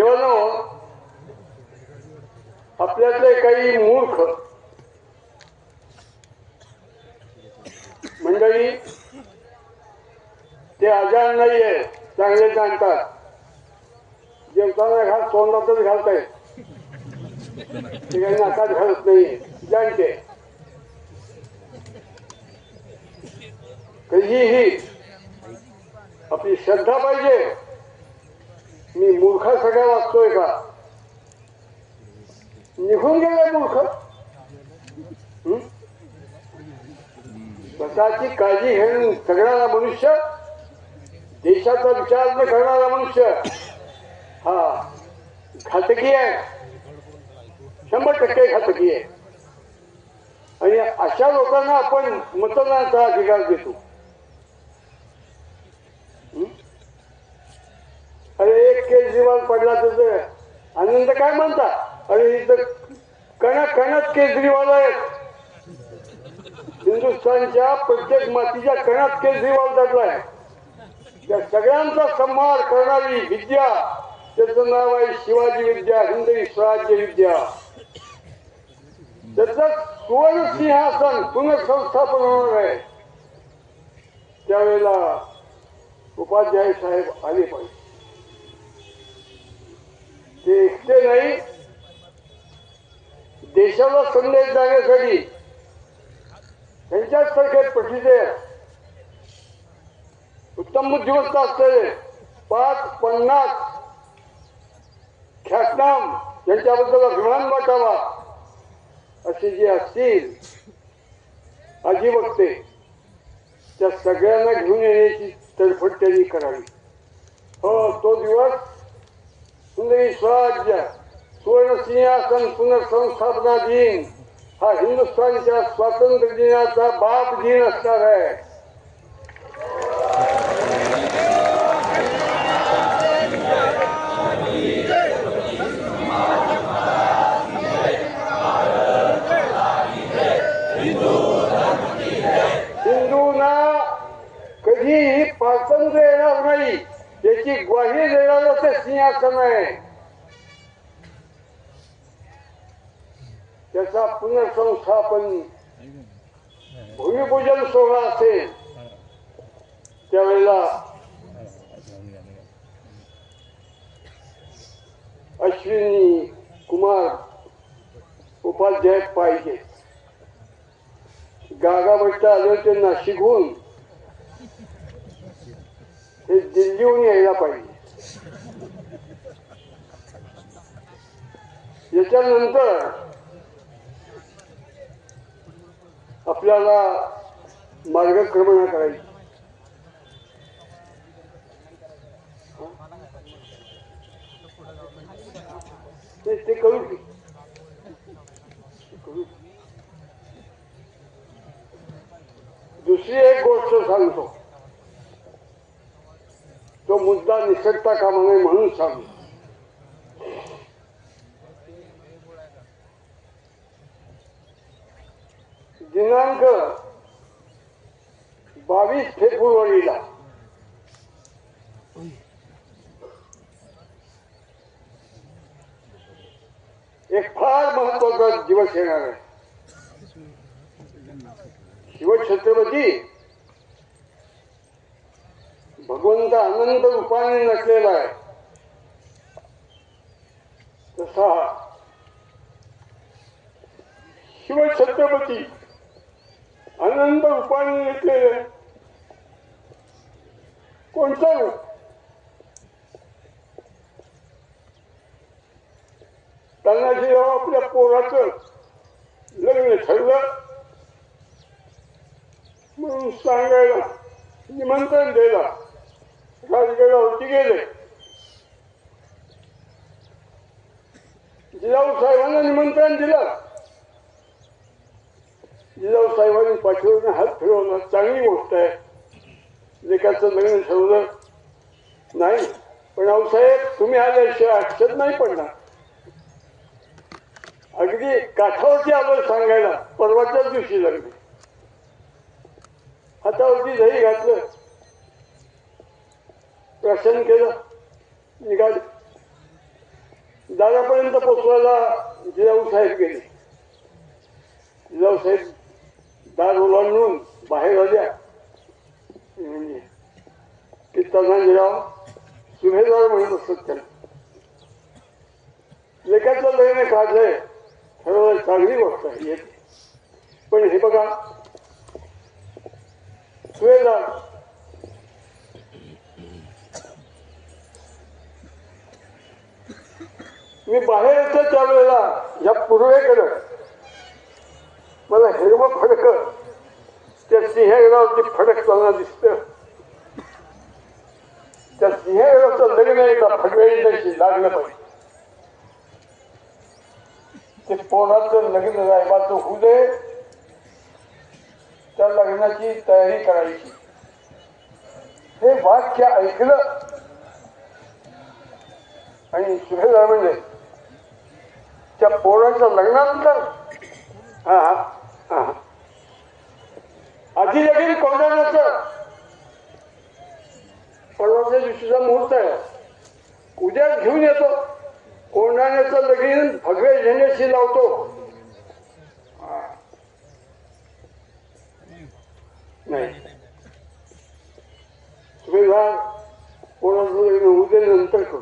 देवानो आपल्यातले काही मूर्ख मंडळी ते अजाण नाहीये चांगले जाणतात जेवताना घाल तोंडातच घालताय. ते काही नाकात घालत नाही. जाणते. कधीही आपली श्रद्धा पाहिजे. मी मूर्खा सगळ्या वाचतोय का? निघून गेलाय मूर्ख? स्वतःची काळजी घेऊन सगळ्याला मनुष्य देशाचा विचार न करणारा मनुष्य हा घातकी आहे. शंभर टक्के घातकी आहे. आणि अशा लोकांना आपण मतदानाचा अधिकार देतो हं? अरे एक केजरीवाल पडला तर आनंद काय म्हणता अरे इथं कणक केजरीवाल आहेत. हिंदुस्थानच्या प्रत्येक मातीच्या कणात केजरीवाल दडलाय त्या सगळ्यांचा संहार करणारी विद्या त्याचं नाव आहे शिवाजी विद्या हिंदवी स्वराज्य विद्या. त्याच सुवर्ण सिंहासन पुनर्संस्थापन होणार आहे. त्यावेळेला उपाध्याय साहेब आले पाहिजे. ते एकटे नाही. देशाला संदेश जाण्यासाठी त्यांच्याचसारखे प्रसिद्ध उत्तम बुद्धिमत्ता असलेले पाच पन्नास ख्यातनाम यांच्याबद्दल अभिमान वाटावा असे जे असतील अधिवक्ते त्या सगळ्यांना घेऊन येण्याची तडफड त्यांनी करावी. हो तो दिवस स्वराज्य सुवर्ण सिंहासन पुनर्संस्थापना दिन हा हिंदुस्थानच्या स्वातंत्र्य दिनाचा बाप दिन असणार आहे हिंदूंना कधीही स्वातंत्र्य येणार नाही याची ग्वाही देणारं ते सिंहासन आहे त्याचा पुनर्संस्थापन भूमिपूजन सोहळा असेल त्यावेळेला अश्विनी कुमार उपाध्याय पाहिजे. गागा भट्ट आले ते नाशिकहून हे दिल्लीहून यायला पाहिजे. याच्यानंतर आपल्याला मार्गक्रमण करायची. ते करू करू. दुसरी एक गोष्ट सांगतो. तो मुद्दा निसटता कामा नये म्हणून सांगतो. बावीस एक फार महत्त्वाचा दिवस येणार आहे. शिवछत्रपती भगवंत अनंत रूपाने नसलेला आहे. तसा शिवछत्रपती अनंत रूपाने नसलेला आहे. कोणता? त्यांना जेव्हा आपल्या पोराचं लग्न ठरलं. म्हणून सांगायला निमंत्रण द्यायला राजगडावरती गेले. जिजाऊ साहेबांना निमंत्रण दिलं. जिजाऊ साहेबांनी पाठीवरून हात फिरवला. चांगली गोष्ट आहे. लेखाचं लग्न ठरवलं नाही. पण आऊसाहेब तुम्ही आल्याशिवाय अक्षर नाही पडणार. अगदी काठावरती आलो सांगायला परवाच्याच दिवशी लागली. हातावरती दही घातलं. प्रसन्न केलं. निघाले. दादापर्यंत पोचवायला जिजाऊ साहेब गेले. जिजाऊ साहेब दार ओलांडून बाहेर आल्या. म्हणजे की तनाजीराव सुभेदार म्हणत असत त्याला लेखातलं लयने काढलंय. ठरवलं चांगली गोष्ट आहे. पण हे बघा. सुभेदार. मी बाहेर येतो त्यावेळेला या पूर्वेकडं. मला हिरवं फडकं. त्या सिंहगडावरती चालना दिसत त्या सिंहगडाचं लग्न एकदा फडवेळी लागलं पाहिजे ते पोराचं लग्न रायबाचं होऊ दे त्या लग्नाची तयारी करायची हे वाक्य ऐकलं आणि सुभेदार म्हणजे त्या पोराच्या लग्नानंतर हा हा हा। आधी देखील कोंडाण्याचं परवाच्या दिवशीचा मुहूर्त आहे. उद्याच घेऊन येतो. कोंढाण्याचं लगीन भगवे झेंड्याशी लावतो. हा. नाही सुभेदार कोणाचं लगीन उद्या नंतर करू.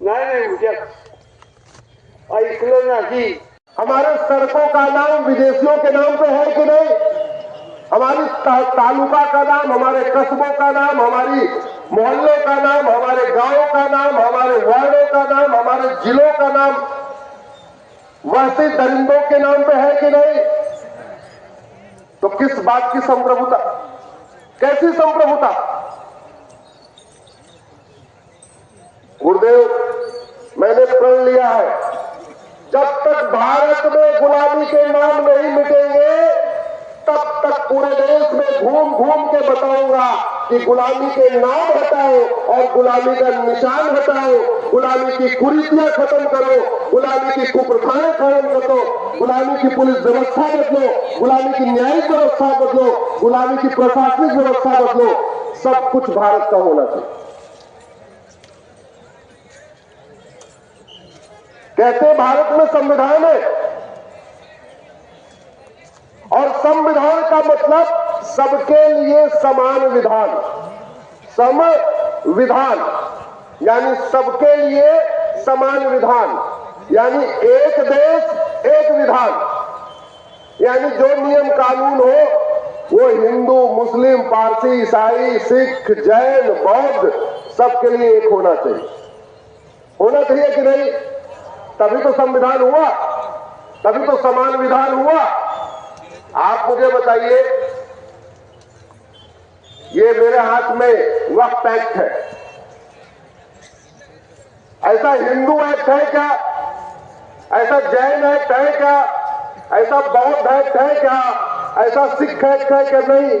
नाही नाही उद्याच. ऐकलं नाही. हमारे सड़कों का नाम विदेशियों के नाम पे है कि नहीं? हमारी तालुका का नाम, हमारे कस्बों का नाम, हमारी मोहल्लों का नाम, हमारे गाँवों का नाम, हमारे वार्डों का नाम, हमारे जिलों का नाम, वैसे दरिंदों के नाम पे है कि नहीं? तो किस बात की संप्रभुता? कैसी संप्रभुता? गुरुदेव, मैंने प्रण लिया है, जब तक भारत में गुलामी के नाम नहीं मिटेंगे तब तक पूरे देश में घूम घूम के बताऊँगा कि गुलामी के नाम हटाओ और गुलामी का निशान हटाओ। गुलामी की कुरीतियाँ खत्म करो, गुलामी की कुप्रथाएँ खत्म करो गुलामी की पुलिस व्यवस्था बदलो, गुलामी की न्यायिक व्यवस्था बदलो, गुलामी की प्रशासनिक व्यवस्था बदलो। सब कुछ भारत का होना चाहिए। कहते भारत में संविधान है। और संविधान का मतलब सबके लिए समान विधान। सम विधान, यानी सबके लिए समान विधान, यानी एक देश, एक विधान। यानी जो नियम कानून हो, वो हिंदू, मुस्लिम, पारसी, ईसाई, सिख, जैन, बौद्ध, सबके लिए एक होना चाहिए। होना चाहिए कि नहीं? तभी तो संविधान हुआ, तभी तो समान विधान हुआ। आप मुझे बताइए, ये मेरे हाथ में वक्त एक्ट है। ऐसा हिंदू एक्ट है क्या? ऐसा जैन एक्ट है क्या? ऐसा बौद्ध एक्ट है क्या? ऐसा सिख एक्ट है क्या? नहीं।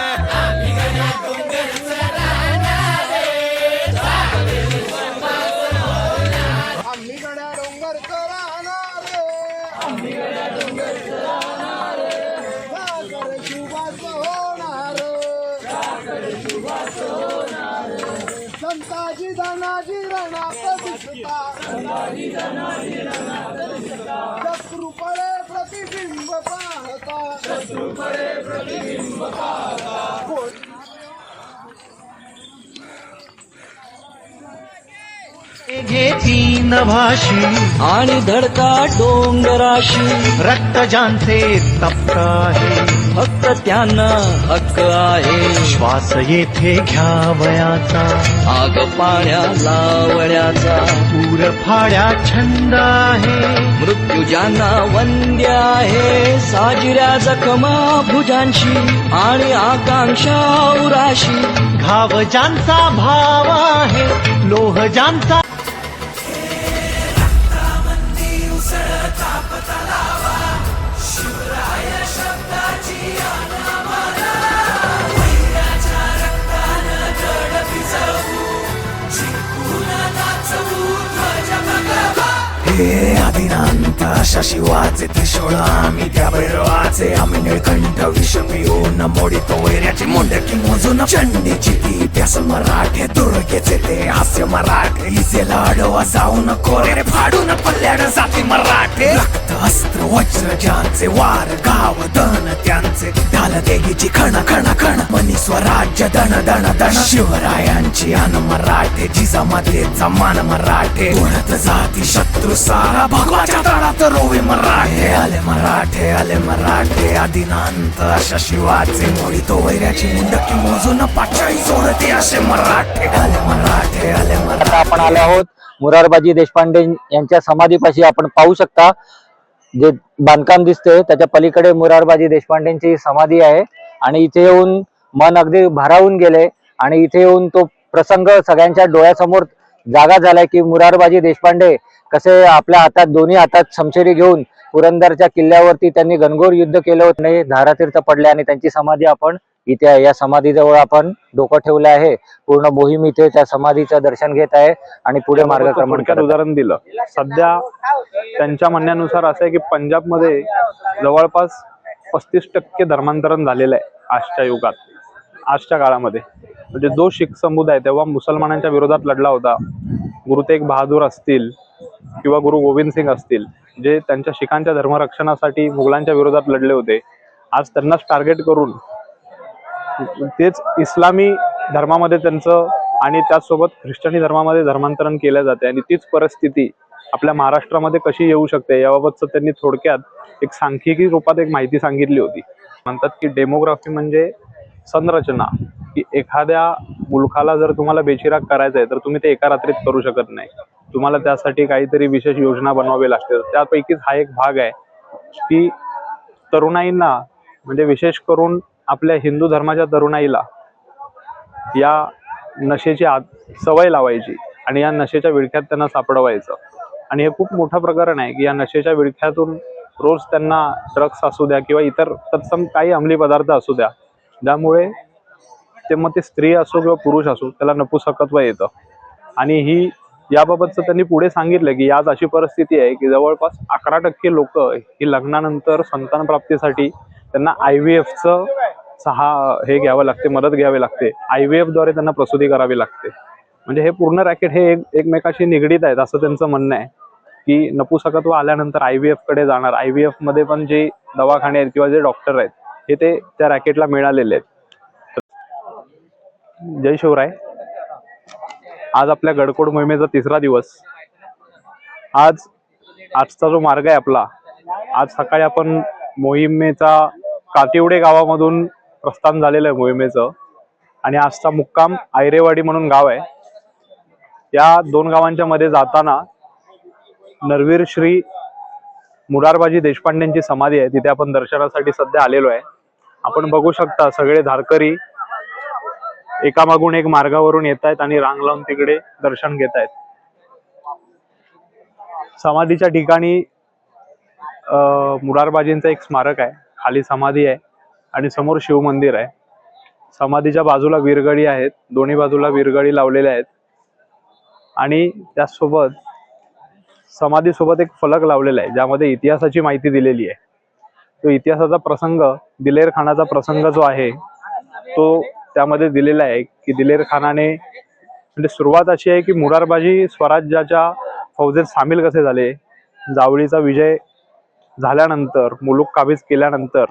शत्रुपडे प्रतिबिंब पाहता शत्रुपडे प्रतिबिंब पाहता नभाशी आणि धडका डोंगराशी. रक्त जानते तप्त है फक्त त्यांना हक्क आहे. श्वास येथे घ्यावयाचा. आग पाण्या लावण्याचा. पूर फाड्या छंद आहे. मृत्यू ज्यांना वंद्य आहे साजिऱ्या जखमा भुजांशी आणि आकांक्षा उराशी. घाव ज्यांचा भाव आहे लोह ज्यांचा आदिनांत अशा शिवाचे त्रिशूळ आम्ही त्या भैरवाचे आम्ही निळकंठ विष पिऊन मोडितो वैऱ्याची मुंडकी मोजून चंडीची ती प्यास मराठे दुर्गेचे ते हास्य मराठे इसे लाडवा जाऊन कोरे फाडून पल्ल्याड जाती मराठे रक्त अस्त्र वज्र ज्यांचे वार गाव दन त्यांचे ढाल देगीची खण खण खण मनी स्वराज्य दण दण दण शिवरायांची अन मराठे जिजामातेचा मान मराठे उडत जाती शत्रू सारा भगवाच्या तळात रोवे मराठे आले मराठे आले मराठे. आदिनांत अशा शिवाचे मोडितो वैऱ्याची मुंडकी मोजून पाचही सोडते असे मराठे आले मराठे आले मराठे. आपण आलो आहोत मुरारबाजी देशपांडे यांच्या समाधीपाशी. आपण पाहू शकता जे बांधकाम दिसते त्याच्या पलीकडे मुरारबाजी देशपांडेंची समाधी आहे. आणि इथे येऊन मन अगदी भारावून गेले. आणि इथे येऊन तो प्रसंग सगळ्यांच्या डोळ्यासमोर जागा झालाय की मुरारबाजी देशपांडे कसे आपल्या हातात दोन्ही हातात शमशेरी घेऊन पुरंदरच्या किल्ल्यावरती त्यांनी घनघोर युद्ध केलं होतं. आणि धारातीर्थ पडले आणि त्यांची समाधी आपण इथे आहे. या समाधीजवळ आपण डोकं ठेवलं आहे. पूर्ण मोहीम इथे त्या समाधीचं दर्शन घेत आहे आणि पुढे आहे. उदाहरण दिलं. सध्या त्यांच्या म्हणण्यानुसार असं आहे की पंजाबमध्ये जवळपास पस्तीस टक्के धर्मांतरण झालेलं आहे आजच्या युगात आजच्या काळामध्ये. म्हणजे जो शीख समुदाय तेव्हा मुसलमानांच्या विरोधात लढला होता. गुरु तेग बहादूर असतील किंवा गुरु गोविंद सिंग असतील जे त्यांच्या शिखांच्या धर्मरक्षणासाठी मुघलांच्या विरोधात लढले होते. आज त्यांनाच टार्गेट करून तेच इस्लामी धर्मामध्ये त्यांचं आणि त्याचसोबत ख्रिश्चनी धर्मामध्ये धर्मांतरण केलं जाते. आणि तीच परिस्थिती आपल्या महाराष्ट्रामध्ये कशी येऊ शकते याबाबतचं त्यांनी थोडक्यात एक सांख्यिकी रूपात एक माहिती सांगितली होती. म्हणतात की डेमोग्राफी म्हणजे संरचना. की एखाद्या मुलखाला जर तुम्हाला बेचिराग करायचा आहे तर तुम्ही ते एका रात्रीत करू शकत नाही. तुम्हाला त्यासाठी काहीतरी विशेष योजना बनवावी लागते. त्यापैकीच हा एक भाग आहे की तरुणाईंना म्हणजे विशेष करून आपल्या हिंदू धर्माच्या तरुणाईला या नशेची आद सवय लावायची आणि या नशेच्या विळख्यात त्यांना सापडवायचं. आणि हे खूप मोठं प्रकरण आहे की या नशेच्या विळख्यातून रोज त्यांना ड्रग्स असू द्या किंवा इतर तत्सम काही अंमली पदार्थ असू द्या. त्यामुळे ते मग ते स्त्री असो किंवा पुरुष असो त्याला नपुसकत्व येतं. आणि ही याबाबतचं त्यांनी पुढे सांगितलं की आज अशी परिस्थिती आहे की जवळपास अकरा टक्के लोक ही लग्नानंतर संतान प्राप्तीसाठी त्यांना आय व्ही एफचं सहा हे घ्यावं लागते मदत घ्यावी लागते. आय व्ही एफद्वारे त्यांना प्रसूती करावी लागते. म्हणजे हे पूर्ण रॅकेट हे एक एकमेकाशी निगडीत आहेत असं त्यांचं म्हणणं आहे. की नपुसकत्व आल्यानंतर आय व्ही कडे जाणार. आय व्ही मध्ये पण जे दवाखाने आहेत किंवा जे डॉक्टर आहेत हे ते त्या रॅकेटला मिळालेले आहेत. जय शिवराय. आज आपल्या गडकोड मोहिमेचा तिसरा दिवस. आज आजचा जो मार्ग आहे आपला आज सकाळी आपण मोहिमेचा कातिवडे गावामधून प्रस्थान झालेलं आहे मोहिमेचं. आणि आजचा मुक्काम आयरेवाडी म्हणून गाव आहे. या दोन गावांच्या मध्ये जाताना नरवीर श्री मुरारबाजी देशपांडेंची समाधी आहे. तिथे आपण दर्शनासाठी सध्या आलेलो आहे. आपण बघू शकता सगळे धारकरी एकामागून एक मार्गावरून येत आहेत आणि रांग लावून तिकडे दर्शन घेत आहेत समाधीच्या ठिकाणी अं, मुरारबाजींचं एक स्मारक आहे. खाली समाधी आहे आणि समोर शिवमंदिर आहे. समाधीच्या बाजूला विरगळी आहेत. दोन्ही बाजूला विरगळी लावलेल्या आहेत. आणि त्याचसोबत समाधीसोबत एक फलक लावलेला आहे ज्यामध्ये इतिहासाची माहिती दिलेली आहे. तो इतिहासाचा प्रसंग दिलेर खानाचा प्रसंग जो आहे तो त्यामध्ये दिलेलं आहे की दिलेर खानाने म्हणजे सुरुवात अशी आहे की मुरारबाजी स्वराज्याच्या फौजेत सामील कसे झाले? जावळीचा विजय झाल्यानंतर मुलूक काबीज केल्यानंतर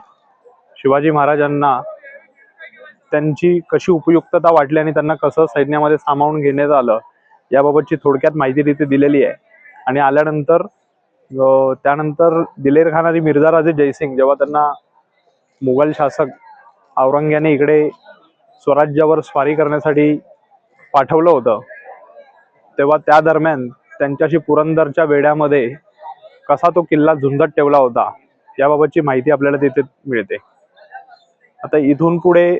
शिवाजी महाराजांना त्यांची कशी उपयुक्तता वाटली आणि त्यांना कसं सैन्यामध्ये सामावून घेण्यात आलं याबाबतची थोडक्यात माहिती तिथे दिलेली आहे. आणि आल्यानंतर त्यानंतर दिलेर खान आणि मिर्झा राजे जयसिंग जेव्हा त्यांना मुघल शासक औरंग्याने इकडे स्वराज्यावर स्वारी करण्यासाठी पाठवलं होतं. तेव्हा त्या दरम्यान त्यांच्याशी पुरंदरच्या वेड्यामध्ये कसा तो किल्ला झुंजत ठेवला होता याबाबतची माहिती आपल्याला तिथे मिळते. आता इथून पुढे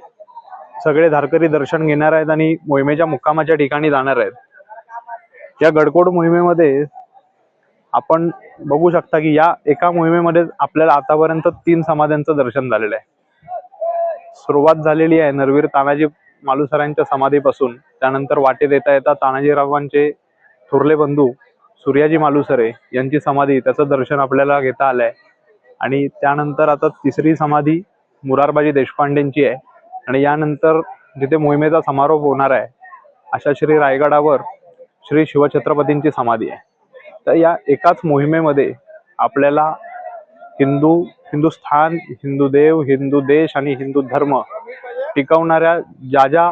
सगळे धारकरी दर्शन घेणार आहेत आणि मोहिमेच्या मुक्कामाच्या ठिकाणी जाणार आहेत. या गडकोट मोहिमेमध्ये आपण बघू शकता की या एका मोहिमेमध्ये आपल्याला आतापर्यंत तीन समाध्यांचं दर्शन झालेलं आहे. सुरुवात झालेली आहे नरवीर तानाजी मालुसरांच्या समाधीपासून. त्यानंतर वाटेत येता येता तानाजीरावांचे थोरले बंधू सूर्याजी मालुसरे यांची समाधी त्याचं दर्शन आपल्याला घेता आलंय. आणि त्यानंतर आता तिसरी समाधी मुरारबाजी देशपांडेंची आहे. आणि यानंतर जिथे मोहिमेचा समारोप होणार आहे अशा श्री रायगडावर श्री शिवछत्रपतींची समाधी आहे. तर या एकाच मोहिमेमध्ये आपल्याला हिंदू हिंदुस्थान हिंदू देव हिंदू देश आणि हिंदू धर्म टिकवणाऱ्या ज्या ज्या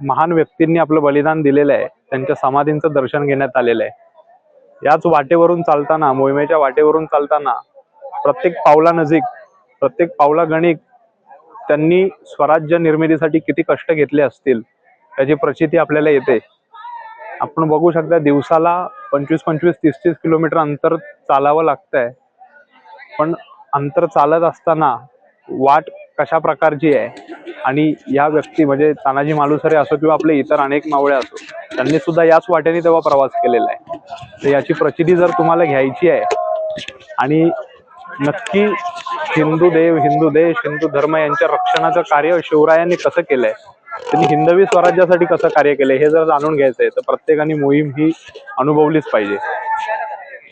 महान व्यक्तींनी आपलं बलिदान दिलेलं आहे त्यांच्या समाधींचं दर्शन घेण्यात आलेलं आहे. याच वाटेवरून चालताना मोहिमेच्या वाटेवरून चालताना प्रत्येक पावला नजीक प्रत्येक पावला गणिक त्यांनी स्वराज्य निर्मितीसाठी किती कष्ट घेतले असतील त्याची प्रचिती आपल्याला येते. आपण बघू शकता दिवसाला पंचवीस पंचवीस तीस तीस किलोमीटर अंतर चालावं लागतंय. पण अंतर चालत असताना वाट कशा प्रकारची आहे? आणि या व्यक्ती म्हणजे तानाजी मालुसरे असो किंवा आपले इतर अनेक मावळे असो त्यांनी सुद्धा याच वाटेने तेव्हा प्रवास केलेला आहे. तर याची प्रचिती जर तुम्हाला घ्यायची आहे आणि नक्की हिंदू देव हिंदू देश हिंदू धर्म यांच्या रक्षणाचं कार्य शिवरायांनी कसं केलंय त्यांनी हिंदवी स्वराज्यासाठी कसं कार्य केलंय हे जर जाणून घ्यायचंय तर प्रत्येकाने मोहीम ही अनुभवलीच पाहिजे.